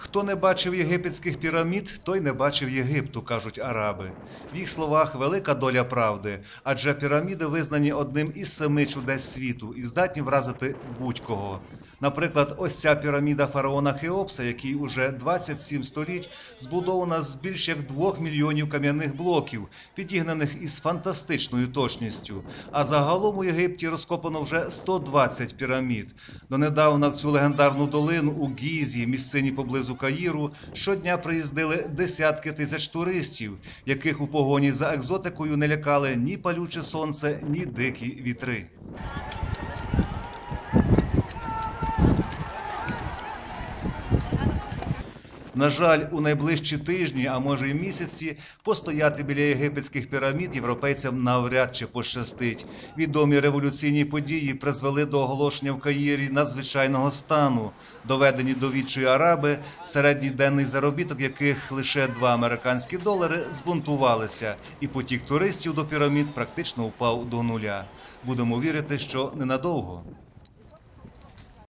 Хто не бачив єгипетських пірамід, той не бачив Єгипту, кажуть араби. В їх словах велика доля правди, адже піраміди визнані одним із семи чудес світу і здатні вразити будь-кого. Наприклад, ось ця піраміда фараона Хеопса, який уже 27 століть збудована з більш як двох мільйонів кам'яних блоків, підігнаних із фантастичною точністю. А загалом у Єгипті розкопано вже 120 пірамід. Донедавна в цю легендарну долину у Гізі, місцині поблизу Каїру, щодня приїздили десятки тисяч туристів, яких у погоні за екзотикою не лякали ні палюче сонце, ні дикі вітри. На жаль, у найближчі тижні, а може й місяці, постояти біля єгипетських пірамід європейцям навряд чи пощастить. Відомі революційні події призвели до оголошення в Каїрі надзвичайного стану, доведені до відчої араби, середній денний заробіток яких лише 2 американські долари збунтувалися, і потік туристів до пірамід практично впав до нуля. Будемо вірити, що ненадовго.